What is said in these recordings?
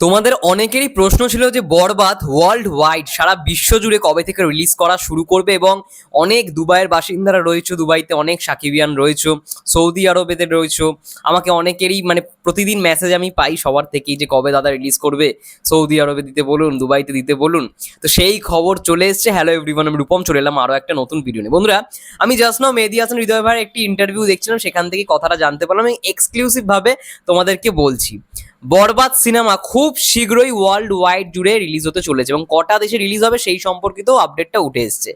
তোমাদের অনেকেরই প্রশ্ন ছিল যে বরবাদ ওয়ার্ল্ড ওয়াইড সারা বিশ্ব জুড়ে কবে থেকে রিলিজ করা শুরু করবে এবং অনেক দুবাইয়ের বাসিন্দারা রয়েছে, দুবাইতে অনেক সাকিবিয়ান রয়েছে, সৌদি আরবেতে রয়েছে। আমাকে অনেকেরই মানে প্রতিদিন মেসেজ আমি পাই সবার থেকেই যে কবে দাদা রিলিজ করবে। সৌদি আরবে দিতে বলুন, দুবাইতে দিতে বলুন। তো সেই খবর চলে এসছে। হ্যালো এভরিওয়ান আমি রূপম, চলে এলাম আরও একটা নতুন ভিডিও নিয়ে। বন্ধুরা, আমি জাস্ট নাও মেহেদি হাসান, হৃদয় ভাইয়ের একটি ইন্টারভিউ দেখছিলাম। সেখান থেকে কথাটা জানতে পারলাম। আমি এক্সক্লুসিভ ভাবে তোমাদেরকে বলছি। বরবাদ সিনেমা খুব শীঘ্রই ওয়ার্ল্ড ওয়াইড জুড়ে রিলিজ হতে চলেছে এবং কটা দেশে রিলিজ হবে সেই সম্পর্কিত আপডেটটা উঠে এসছে।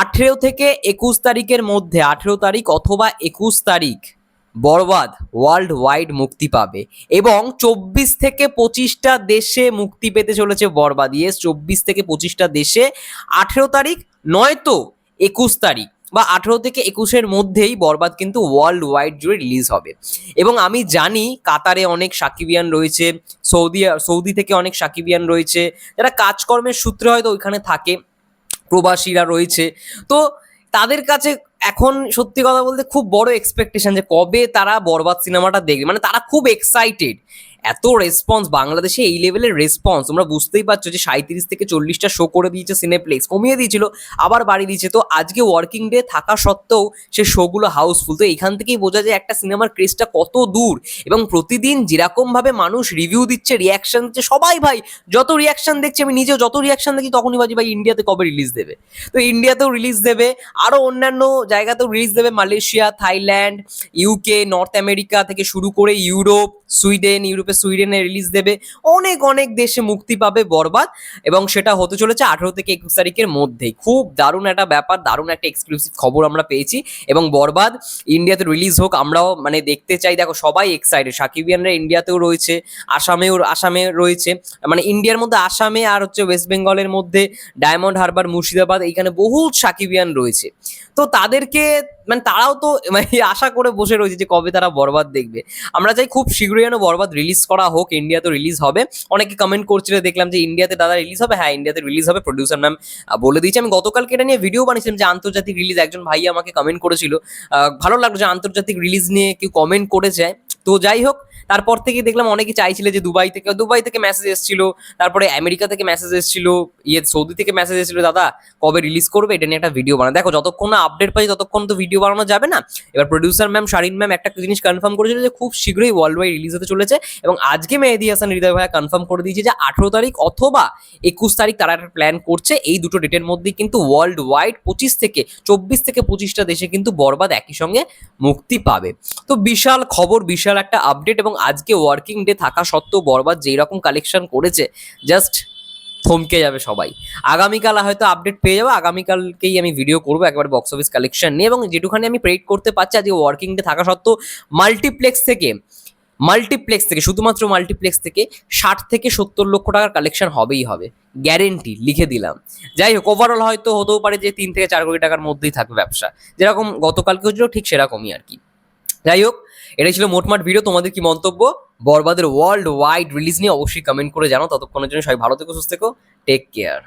আঠেরো থেকে একুশ তারিখের মধ্যে, আঠেরো তারিখ অথবা একুশ তারিখ বরবাদ ওয়ার্ল্ড ওয়াইড মুক্তি পাবে এবং চব্বিশ থেকে পঁচিশটা দেশে মুক্তি পেতে চলেছে বরবাদ। ইয়েস চব্বিশ থেকে পঁচিশটা দেশে আঠেরো তারিখ, নয়তো একুশ তারিখ। বা আঠেরো থেকে একুশের মধ্যেই বরবাদ কিন্তু ওয়ার্ল্ড ওয়াইড জুড়ে রিলিজ হবে। এবং আমি জানি কাতারে অনেক সাকিবিয়ান রয়েছে, সৌদি সৌদি থেকে অনেক সাকিবিয়ান রয়েছে, যারা কাজকর্মের সূত্রে হয়তো ওইখানে থাকে, প্রবাসীরা রয়েছে। তো তাদের কাছে এখন সত্যি কথা বলতে খুব বড় এক্সপেকটেশন যে কবে তারা বরবাদ সিনেমাটা দেখবে। মানে তারা খুব এক্সাইটেড এত রেসপন্স বাংলাদেশে এই লেভেলের রেসপন্স তোমরা বুঝতেই পারছ যে সাঁত্রিশ থেকে চল্লিশটা শো করে দিয়েছে সিনেপ্লেক্স কমিয়ে দিয়েছিল, আবার বাড়িয়ে দিয়েছে। তো আজকে ওয়ার্কিং ডে থাকা সত্ত্বেও সে শোগুলো হাউসফুল তো এখান থেকেই বোঝা যায় একটা সিনেমার ক্রেজটা কত দূর। এবং প্রতিদিন যেরকমভাবে মানুষ রিভিউ দিচ্ছে রিয়াকশন দিচ্ছে, সবাই ভাই, যত রিয়াকশন দেখছি, আমি নিজেও যত রিয়াকশন দেখি, তখনই ভাবছি ভাই ইন্ডিয়াতে কবে রিলিজ দেবে? তো ইন্ডিয়াতেও রিলিজ দেবে আরও অন্যান্য জায়গাতেও রিলিজ দেবে, Malaysia, Thailand UK North America থেকে শুরু করে ইউরোপ সুইডেন ইউরোপে সুইডেনে রিলিজ দেবে। অনেক অনেক দেশে মুক্তি পাবে বরবাদ এবং সেটা হতে চলেছে আঠেরো থেকে একুশ তারিখের মধ্যেই। খুব দারুণ একটা ব্যাপার, দারুণ একটা এক্সক্লুসিভ খবর আমরা পেয়েছি এবং বরবাদ ইন্ডিয়াতে রিলিজ হোক, আমরাও মানে দেখতে চাই। দেখো, সবাই এক্সাইটেড সাকিবিয়ানরা ইন্ডিয়াতেও রয়েছে, আসামেও, আসামে রয়েছে। মানে ইন্ডিয়ার মধ্যে আসামে আর হচ্ছে ওয়েস্ট বেঙ্গলের মধ্যে ডায়মন্ড হারবার মুর্শিদাবাদ, এইখানে বহু সাকিবিয়ান রয়েছে। তো তাদেরকে মানে তারাও তো মানে আশা করে বসে রয়েছে যে কবে তারা বরবাদ দেখবে। আমরা চাই খুব শীঘ্রই যেন বরবাদ রিলিজ করা হোক ইন্ডিয়াতে রিলিজ হবে। অনেকে কমেন্ট করছিল, দেখলাম যে ইন্ডিয়াতে দাদা রিলিজ হবে। হ্যাঁ ইন্ডিয়াতে রিলিজ হবে। প্রডিউসার ম্যাম বলে দিয়েছি। আমি গতকালকে এটা নিয়ে ভিডিও বানিয়েছিলাম যে আন্তর্জাতিক রিলিজ একজন ভাই আমাকে কমেন্ট করেছিল। ভালো লাগল যে আন্তর্জাতিক রিলিজ নিয়ে কেউ কমেন্ট করেছে। তো যাই হোক তারপর থেকে দেখলাম অনেকে চাইছিল যে দুবাই থেকে দুবাই থেকে মেসেজ এসেছিল, তারপরে আমেরিকা থেকে মেসেজ এসেছিল ইয়ে সৌদি থেকে মেসেজ এসেছিল, দাদা, কবে রিলিজ করবে? এটা নিয়ে একটা ভিডিও বানা দেখো, যতক্ষণ না আপডেট পাই ততক্ষণ তো ভিডিও বানানো যাবে না। এবার প্রডিউসার ম্যাম শারিন ম্যাম একটা জিনিস কনফার্ম করেছিল যে খুব শীঘ্রই ওয়ার্ল্ড ওয়াইড রিলিজ হতে চলেছে এবং আজকে মেহেদি হাসান, হৃদয় ভাইয়া কনফার্ম করে দিয়েছে যে আঠেরো তারিখ অথবা একুশ তারিখ তারা একটা প্ল্যান করছে। এই দুটো ডেটের মধ্যেই কিন্তু ওয়ার্ল্ড ওয়াইড পঁচিশ থেকে চব্বিশ থেকে পঁচিশটা দেশে কিন্তু বরবাদ একই সঙ্গে মুক্তি পাবে। তো বিশাল খবর, বিশাল একটা আপডেট এবং আজকে ওয়ার্কিং ডে থাকা সত্ত্বেও বরবাদ যেই রকম কালেকশন করেছে জাস্ট থমকে যাবে সবাই। আগামীকাল হয়তো আপডেট পেয়ে যাব, আগামীকালকেই আমি ভিডিও করব, একবার বক্স অফিস কালেকশন নিয়ে এবং যেটুখানি আমি প্রেডিক্ট করতে পারছি আজকে ওয়ার্কিং ডে থাকা সত্ত্বেও মাল্টিপ্লেক্স থেকে মাল্টিপ্লেক্স থেকে, শুধুমাত্র মাল্টিপ্লেক্স থেকে ষাট থেকে সত্তর লক্ষ টাকার কালেকশন হবেই হবে গ্যারেন্টি লিখে দিলাম। যাই হোক ওভারঅল হয়তো হতেও পারে যে তিন থেকে চার কোটি টাকার মধ্যেই থাকবে ব্যবসা। যেরকম গতকালকে হচ্ছিল ঠিক সেরকমই আর কি। যাই হোক, এটাই ছিল মোটমাট ভিডিও তোমাদের কি মন্তব্য? বরবাদের ওয়ার্ল্ড ওয়াইড রিলিজ নিয়ে অবশ্যই কমেন্ট করে জানো ততক্ষণের জন্য সবাই ভালো থেকো, সুস্থ থেকো। Take care